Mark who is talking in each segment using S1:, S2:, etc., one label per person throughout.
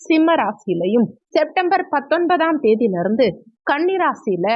S1: சிம்ம ராசியிலையும் செப்டம்பர் பத்தொன்பதாம் தேதியிலிருந்து கன்னிராசியில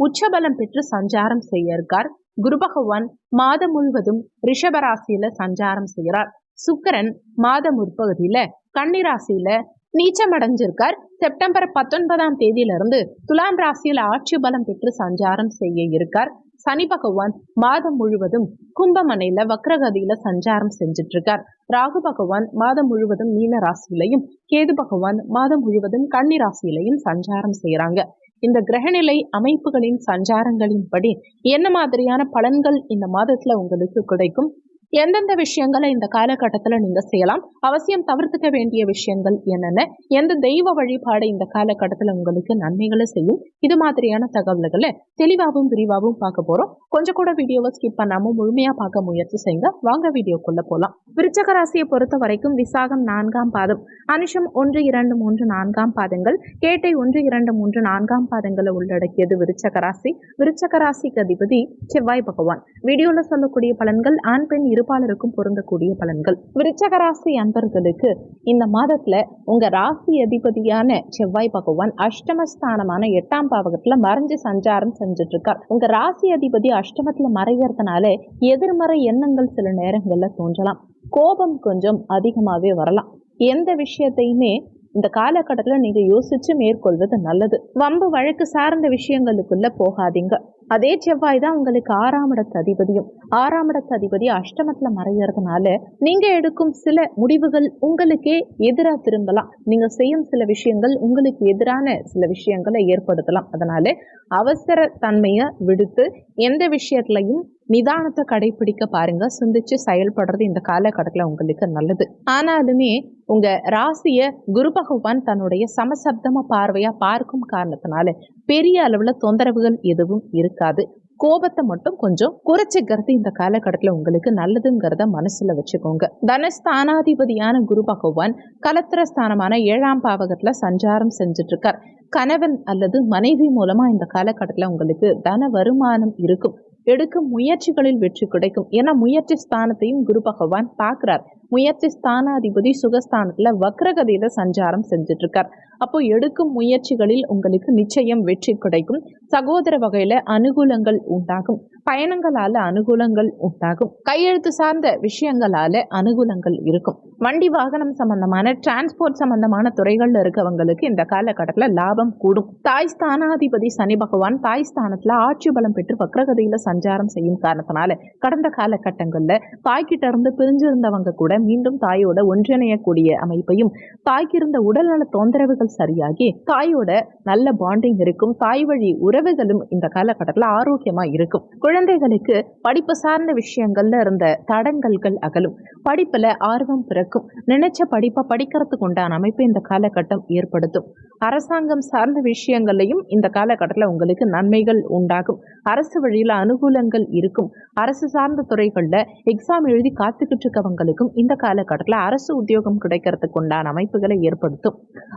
S1: உச்சபலம் பெற்று சஞ்சாரம் செய்ய இருக்கார் குரு பகவான் மாதம் முழுவதும் ரிஷபராசியில சஞ்சாரம் செய்கிறார் சுக்கரன் மாத முற்பகுதியில கன்னிராசியில நீச்சம் அடைஞ்சிருக்கார் செப்டம்பர் பத்தொன்பதாம் தேதியிலிருந்து துலாம் ராசியில ஆட்சி பலம் பெற்று சஞ்சாரம் செய்ய இருக்கார். சனி பகவான் மாதம் முழுவதும் கும்பமனையில வக்ரகதியில சஞ்சாரம் செஞ்சுட்டு இருக்கார் ராகு பகவான் மாதம் முழுவதும் மீன ராசியிலையும் கேது பகவான் மாதம் முழுவதும் கன்னி ராசியிலையும் சஞ்சாரம் செய்யறாங்க இந்த கிரகநிலை அமைப்புகளின் சஞ்சாரங்களின்படி என்ன மாதிரியான பலன்கள் இந்த மாதத்துல உங்களுக்கு கிடைக்கும்? எந்தெந்த விஷயங்களை இந்த காலகட்டத்தில் நீங்கள் செய்யலாம்? அவசியம் தவிர்த்துக்க வேண்டிய விஷயங்கள் என்னென்ன? எந்த தெய்வ வழிபாடு இந்த காலகட்டத்தில் உங்களுக்கு நன்மைகளை செய்யும்? இது மாதிரியான தகவல்களை தெளிவாகவும் விரிவாகவும் பார்க்க போகிறோம் கொஞ்சம் கூட வீடியோவை ஸ்கிப் பண்ணாமல் முழுமையாக பார்க்க முயற்சி செய்யுங்க. வாங்க வீடியோக்குள்ளே போகலாம் விருச்சக ராசியை பொறுத்த வரைக்கும் விசாகம் நான்காம் பாதம். அனுஷம் ஒன்று இரண்டு மூன்று நான்காம் பாதங்கள். கேட்டை ஒன்று இரண்டு மூன்று நான்காம் பாதங்களை உள்ளடக்கியது விருச்சக ராசி. விருச்சக ராசிக்கு அதிபதி செவ்வாய் பகவான். வீடியோவில் சொல்லக்கூடிய பலன்கள் ஆண் பெண் இருபாலருக்கும் பொருந்தக்கூடிய பலன்கள். விருச்சக ராசி அன்பர்களுக்கு இந்த மாதத்துல உங்க ராசி அதிபதியான செவ்வாய் பகவான் அஷ்டமஸ்தானமான எட்டாம் பாவகத்துல மறைஞ்சு சஞ்சாரம் செஞ்சுட்டு இருக்கார் உங்க ராசி அதிபதி அஷ்டமத்துல மறைகிறதுனால எதிர்மறை எண்ணங்கள் சில நேரங்கள்ல தோன்றலாம். கோபம் கொஞ்சம் அதிகமாவே வரலாம். எந்த விஷயத்தையுமே இந்த காலகட்டத்தில் நீங்க யோசிச்சு மேற்கொள்வது நல்லது. வம்பு வழக்கு சார்ந்த விஷயங்களுக்குள்ள போகாதீங்க. அதே செவ்வாய் தான் உங்களுக்கு ஆறாம் இடத்து அதிபதியும். ஆறாம் இடத்து அதிபதி அஷ்டமத்துல மறைகிறதுனால நீங்க எடுக்கும் சில முடிவுகள் உங்களுக்கே எதிராக திரும்பலாம். நீங்க செய்யும் சில விஷயங்கள் உங்களுக்கு எதிரான சில விஷயங்களை ஏற்படுத்தலாம். அதனால அவசர தன்மையை விடுத்து எந்த விஷயத்துலையும் நிதானத்தை கடைபிடிக்க பாருங்க. சிந்திச்சு செயல்படுறது இந்த காலகட்டத்தில் உங்களுக்கு நல்லது. ஆனாலுமே உங்க ராசிய குரு பகவான் தன்னுடைய சமசப்தம பார்வையா பார்க்கும் காரணத்தினால பெரிய அளவுல தொந்தரவுகள் எதுவும் இருக்காது. கோபத்தை மட்டும் கொஞ்சம் குறைச்சிக்கிறது இந்த காலகட்டத்தில் உங்களுக்கு நல்லதுங்கிறத மனசுல வச்சுக்கோங்க. தனஸ்தானாதிபதியான குரு பகவான் கலத்திர ஸ்தானமான ஏழாம் பாவகத்துல சஞ்சாரம் செஞ்சுட்டு இருக்கார் கணவன் அல்லது மனைவி மூலமா இந்த காலகட்டத்தில் உங்களுக்கு தன வருமானம் இருக்கும். எடுக்கும் முயற்சிகளில் வெற்றி கிடைக்கும். ஏன்னா முயற்சி ஸ்தானத்தையும் குரு பகவான் பார்க்கிறார். முயற்சி ஸ்தானாதிபதி சுகஸ்தானத்துல வக்ரகதியில சஞ்சாரம் செஞ்சுட்டு இருக்கார் அப்போ எடுக்கும் முயற்சிகளில் உங்களுக்கு நிச்சயம் வெற்றி கிடைக்கும். சகோதர வகையில அனுகூலங்கள் உண்டாகும். பயணங்களால அனுகூலங்கள் உண்டாகும். கையெழுத்து சார்ந்த விஷயங்களால அனுகூலங்கள் இருக்கும். வண்டி வாகனம் சம்பந்தமான டிரான்ஸ்போர்ட் சம்பந்தமான துறைகள்ல இருக்கவங்களுக்கு இந்த காலகட்டத்தில் லாபம் கூடும். தாய் ஸ்தானாதிபதி சனி பகவான் தாய் ஸ்தானத்துல ஆட்சி பலம் பெற்று வக்ரகதியில சஞ்சாரம் செய்யும் காரணத்தினால கடந்த காலகட்டங்கள்ல தாய்கிட்ட இருந்து பிரிஞ்சிருந்தவங்க கூட மீண்டும் தாயோட ஒன்றிணையக்கூடிய அமைப்பையும் தாய்க்கு இருந்த உடல்நல தொந்தரவுகள் சரியாகி தாயோட நல்ல பாண்டிங் இருக்கும் தாய் வழி உறவுகளும் இந்த காலகட்டத்தில் ஆரோக்கியமா இருக்கும். குழந்தைகளுக்கு படிப்பு சார்ந்த விஷயங்கள்ல இருந்த தடங்கல்கள் அகலும். படிப்புல ஆர்வம் பிறக்கும். நினைச்ச படிப்பை படிக்கிறதுக்கு உண்டான அமைப்பு இந்த காலகட்டம் ஏற்படுத்தும். அரசாங்கம் சார்ந்த விஷயங்கள்லையும் இந்த காலகட்டத்தில் உங்களுக்கு நன்மைகள் உண்டாகும். அரசு வழியில் அனுகூலங்கள் இருக்கும். அரசு சார்ந்த துறைகளில் எக்ஸாம் எழுதி காத்துக்கிட்டு இருக்கவங்களுக்கும் இந்த இந்த காலகட்டத்தில் அரசு உத்தியோகம் கிடைக்கிறதுக்கு உண்டான அமைப்புகளை ஏற்படுத்தும்.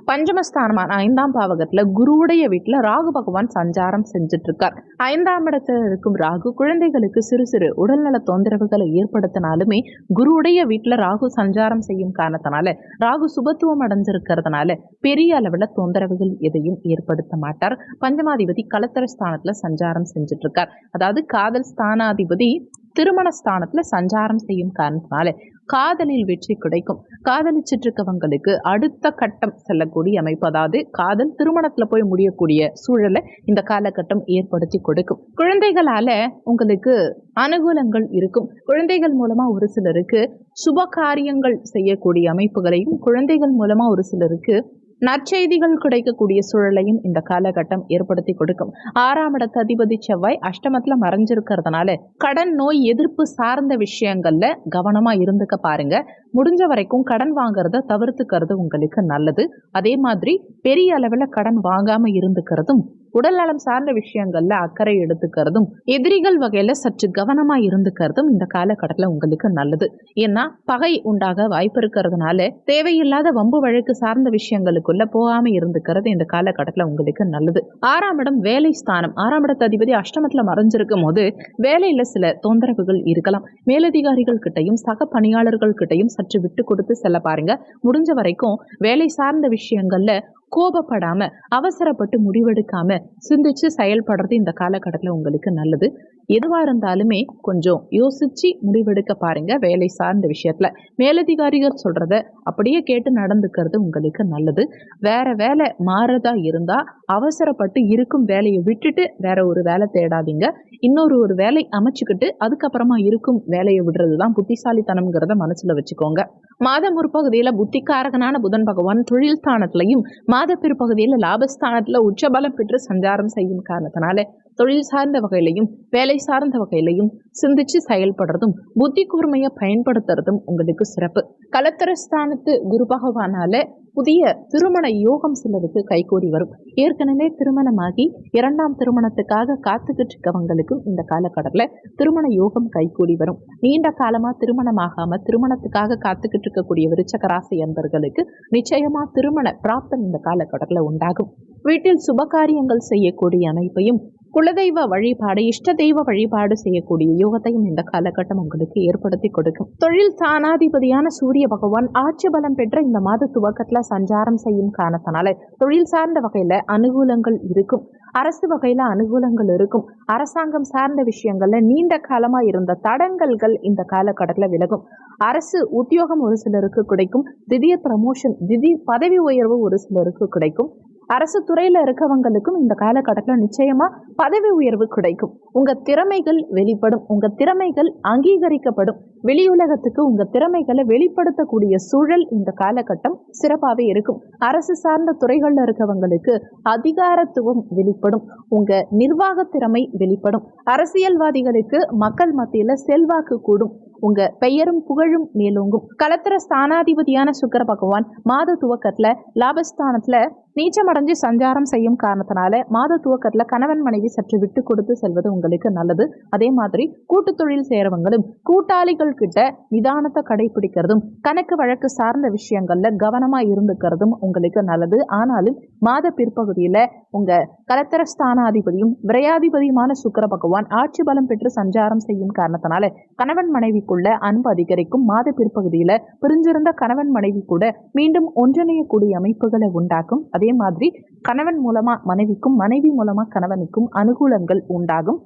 S1: பஞ்சமஸ்தானமான ஐந்தாம் பாவகத்தில் குருவுடைய வீட்டில் ராகு பகவான் சஞ்சாரம் செஞ்சுட்டு இருக்கார் ஐந்தாம் இடத்தில் இருக்கும் ராகு குழந்தைகளுக்கு சிறு சிறு உடல்நல தொந்தரவுகளை ஏற்படுத்தினாலுமே குருவுடைய வீட்டில் ராகு சஞ்சாரம் செய்யும் காரணத்தினால ராகு சுபத்துவம் அடைஞ்சிருக்கிறதுனால பெரிய அளவில் தொந்தரவுகள் எதையும் ஏற்படுத்த மாட்டார். பஞ்சமாதிபதி கலத்தர ஸ்தானத்தில் சஞ்சாரம் செஞ்சுட்டு இருக்கார் அதாவது காதல் ஸ்தானாதிபதி திருமண ஸ்தானத்தில் சஞ்சாரம் செய்யும் காரணத்தினால காதலில் வெற்றி கிடைக்கும். காதலிச்சிட்ருக்கவங்களுக்கு அடுத்த கட்டம் செல்லக்கூடிய அமைப்பு அதாவது காதல் திருமணத்தில் போய் முடியக்கூடிய சூழலை இந்த காலகட்டம் ஏற்படுத்தி கொடுக்கும். குழந்தைகளால் உங்களுக்கு அனுகூலங்கள் இருக்கும். குழந்தைகள் மூலமாக ஒரு சிலருக்கு சுப காரியங்கள் செய்யக்கூடிய அமைப்புகளையும் குழந்தைகள் மூலமாக ஒரு சிலருக்கு நற்செய்திகள் கிடைக்கக்கூடிய சூழலையும் இந்த காலகட்டம் ஏற்படுத்தி கொடுக்கும். ஆறாம் இடத்து அதிபதி செவ்வாய் அஷ்டமத்துல மறைஞ்சிருக்கிறதுனால கடன் நோய் எதிர்ப்பு சார்ந்த விஷயங்கள்ல கவனமா இருந்துக்க பாருங்க. முடிஞ்ச வரைக்கும் கடன் வாங்குறத தவிர்த்துக்கிறது உங்களுக்கு நல்லது. அதே மாதிரி பெரிய அளவில் கடன் வாங்காம இருந்துக்கிறதும் உடல் நலம் சார்ந்த விஷயங்கள்ல அக்கறை எடுத்துக்கிறதும் எதிரிகள் வகையில சற்று கவனமா இருந்துக்கிறதும் இந்த காலகட்டத்தில் உங்களுக்கு நல்லது. ஏன்னா பகை உண்டாக வாய்ப்பு இருக்கிறதுனால தேவையில்லாத வம்பு வழக்கு சார்ந்த விஷயங்களுக்குள்ள போகாம இருந்துக்கிறது இந்த காலகட்டத்தில் உங்களுக்கு நல்லது. ஆறாம் இடம் வேலை ஸ்தானம். ஆறாம் இடத்து அதிபதி அஷ்டமத்துல மறைஞ்சிருக்கும் போது வேலையில சில தொந்தரவுகள் இருக்கலாம். மேலதிகாரிகள் கிட்டையும் சக பணியாளர்கள் கிட்டையும் சற்று விட்டு கொடுத்து செல்ல பாருங்க. முடிஞ்ச வரைக்கும் வேலை சார்ந்த விஷயங்கள்ல கோபப்படாம அவசரப்பட்டு முடிவெடுக்காம சிந்திச்சு செயல்படுறது இந்த காலகட்டத்தில் உங்களுக்கு நல்லது. எதுவா இருந்தாலுமே கொஞ்சம் யோசிச்சு முடிவெடுக்க பாருங்க வேலை சார்ந்த விஷயத்துல. மேலதிகாரிகள் சொல்றத அப்படியே கேட்டு நடந்துக்கிறது உங்களுக்கு நல்லது. வேற வேலை மாறதா இருந்தா அவசரப்பட்டு இருக்கும் வேலையை விட்டுட்டு வேற ஒரு வேலை தேடாதீங்க. இன்னொரு ஒரு வேலை அமைச்சுக்கிட்டு அதுக்கப்புறமா இருக்கும் வேலையை விடுறது தான் புத்திசாலித்தனம்ங்கிறத மனசுல வச்சுக்கோங்க. மாதம் ஒரு பகுதியில் புத்திக்காரகனான புதன் பகவான் தொழில் ஸ்தானத்திலையும் மாத பிற்பகுதியில் லாபஸ்தானத்தில் உச்சபலம் பெற்று சஞ்சாரம் செய்யும் காரணத்தினால தொழில் சார்ந்த வகையிலையும் வேலை சார்ந்த வகையிலையும் சிந்திச்சு செயல்படுறதும் புத்தி கூர்மையை பயன்படுத்துறதும் உங்களுக்கு சிறப்பு. கலத்திரஸ்தானத்து குரு பகவானால புதிய திருமண யோகம் சிலருக்கு கைகூடி வரும். ஏற்கனவே திருமணமாகி இரண்டாம் திருமணத்துக்காக காத்துக்கிட்டு இருக்கவங்களுக்கும் இந்த காலக்கடலில் திருமண யோகம் கைகூடி வரும். நீண்ட காலமாக திருமணமாகாம திருமணத்துக்காக காத்துக்கிட்டு இருக்கக்கூடிய விருச்சகராசி அன்பர்களுக்கு திருமண பிராப்தம் இந்த காலக்கடலில் உண்டாகும். வீட்டில் சுபகாரியங்கள் செய்யக்கூடிய அமைப்பையும் குலதெய்வ வழிபாடு இஷ்ட தெய்வ வழிபாடு செய்யக்கூடிய யோகத்தையும் இந்த காலகட்டம் உங்களுக்கு ஏற்படுத்தி கொடுக்கும். தொழில் சாணாதிபதியான சூரிய பகவான் ஆட்சி பலம் பெற்ற இந்த மாத துவக்கத்துல சஞ்சாரம் செய்யும் காரணத்தினால தொழில் சார்ந்த வகையில அனுகூலங்கள் இருக்கும். அரசு வகையில அனுகூலங்கள் இருக்கும். அரசாங்கம் சார்ந்த விஷயங்கள்ல நீண்ட காலமா இருந்த தடங்கல்கள் இந்த காலகட்டத்துல விலகும். அரசு உத்தியோகம் ஒரு சிலருக்கு கிடைக்கும். திடீர் ப்ரமோஷன் திடீர் பதவி உயர்வு ஒரு சிலருக்கு கிடைக்கும். அரசு துறையில் இருக்கவங்களுக்கும் இந்த காலகட்டத்தில் நிச்சயமாக பதவி உயர்வு கிடைக்கும். உங்கள் திறமைகள் வெளிப்படும். உங்கள் திறமைகள் அங்கீகரிக்கப்படும். வெளியுலகத்துக்கு உங்கள் திறமைகளை வெளிப்படுத்தக்கூடிய சூழல் இந்த காலகட்டம் சிறப்பாகவே இருக்கும். அரசு சார்ந்த துறைகளில் இருக்கவங்களுக்கு அதிகாரத்துவம் வெளிப்படும். உங்கள் நிர்வாக திறமை வெளிப்படும். அரசியல்வாதிகளுக்கு மக்கள் மத்தியில் செல்வாக்கு கூடும். உங்க பெயரும் புகழும் மேலோங்கும். கலத்திர ஸ்தானாதிபதியான சுக்கர பகவான் மாத துவக்கத்துல லாபஸ்தானத்துல நீச்சமடைஞ்சு சஞ்சாரம் செய்யும் காரணத்தினால மாத துவக்கத்துல கணவன் மனைவி சற்று விட்டு கொடுத்து செல்வது உங்களுக்கு நல்லது. அதே மாதிரி கூட்டு தொழில் சேரவங்களும் கூட்டாளிகள் கிட்ட நிதானத்தை கடைபிடிக்கிறதும் கணக்கு வழக்கு சார்ந்த விஷயங்கள்ல கவனமா இருந்துக்கிறதும் உங்களுக்கு நல்லது. ஆனாலும் மாத பிற்பகுதியில உங்க கலத்தர ஸ்தானாதிபதியும் விரையாதிபதியுமான சுக்கர பகவான் ஆட்சி பலம் பெற்று சஞ்சாரம் செய்யும் காரணத்தினால கணவன் மனைவிக்குள்ள அன்பு அதிகரிக்கும். மாத பிற்பகுதியில பிரிஞ்சிருந்த கணவன் மனைவி கூட மீண்டும் ஒன்றிணையக்கூடிய அமைப்புகளை உண்டாக்கும். அதே மாதிரி கணவன் மூலமா மனைவிக்கும் மனைவி மூலமா கணவனுக்கும் அனுகூலங்கள் உண்டாகும்.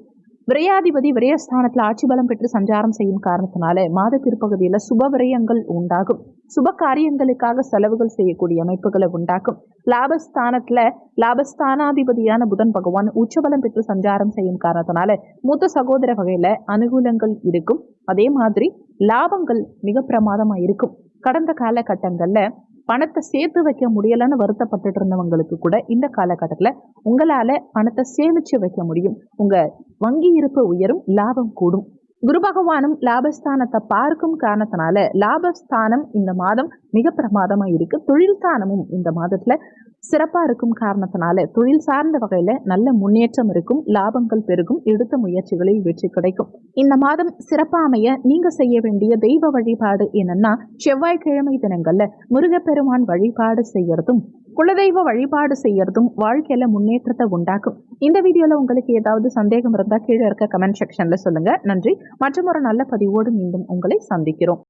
S1: விரையாதிபதி விரயஸ்தானத்தில் ஆட்சி பலம் பெற்று சஞ்சாரம் செய்யும் காரணத்தினால மாத பிற்பகுதியில் சுப விரயங்கள் உண்டாகும். சுப காரியங்களுக்காக செலவுகள் செய்யக்கூடிய அமைப்புகளை உண்டாக்கும். லாபஸ்தானத்துல லாபஸ்தானாதிபதியான புதன் பகவான் உச்சபலம் பெற்று சஞ்சாரம் செய்யும் காரணத்தினால மூத்த சகோதர வகையில அனுகூலங்கள் இருக்கும். அதே மாதிரி லாபங்கள் மிக பிரமாதமா இருக்கும். கடந்த காலகட்டங்கள்ல பணத்தை சேர்த்து வைக்க முடியலன்னு வருத்தப்பட்டுட்டு இருந்தவங்களுக்கு கூட இந்த காலகட்டத்தில் உங்களால் பணத்தை சேமித்து வைக்க முடியும். உங்கள் வங்கி இருப்பு உயரும் லாபம் கூடும். குரு பகவானும் லாபஸ்தானத்தை பார்க்கும் காரணத்தினால லாபஸ்தானம் இந்த மாதம் மிக பிரமாதமா இருக்கு. தொழில் ஸ்தானமும் இந்த மாதத்துல சிறப்பா இருக்கும் காரணத்தினால தொழில் சார்ந்த வகையில நல்ல முன்னேற்றம் இருக்கும் லாபங்கள் பெருகும் எடுத்த முயற்சிகளில் வெற்றி கிடைக்கும். இந்த மாதம் சிறப்பா அமைய நீங்க செய்ய வேண்டிய தெய்வ வழிபாடு என்னன்னா செவ்வாய்க்கிழமை தினங்கள்ல முருகப்பெருமான் வழிபாடு செய்யறதும் குலதெய்வ வழிபாடு செய்யறதும் வாழ்க்கையில முன்னேற்றத்தை உண்டாக்கும். இந்த வீடியோல உங்களுக்கு ஏதாவது சந்தேகம் இருந்தா கீழே இருக்க கமெண்ட் செக்ஷன்ல சொல்லுங்க. நன்றி. மற்றும் ஒரு நல்ல பதிவோடு மீண்டும் உங்களை சந்திக்கிறோம்.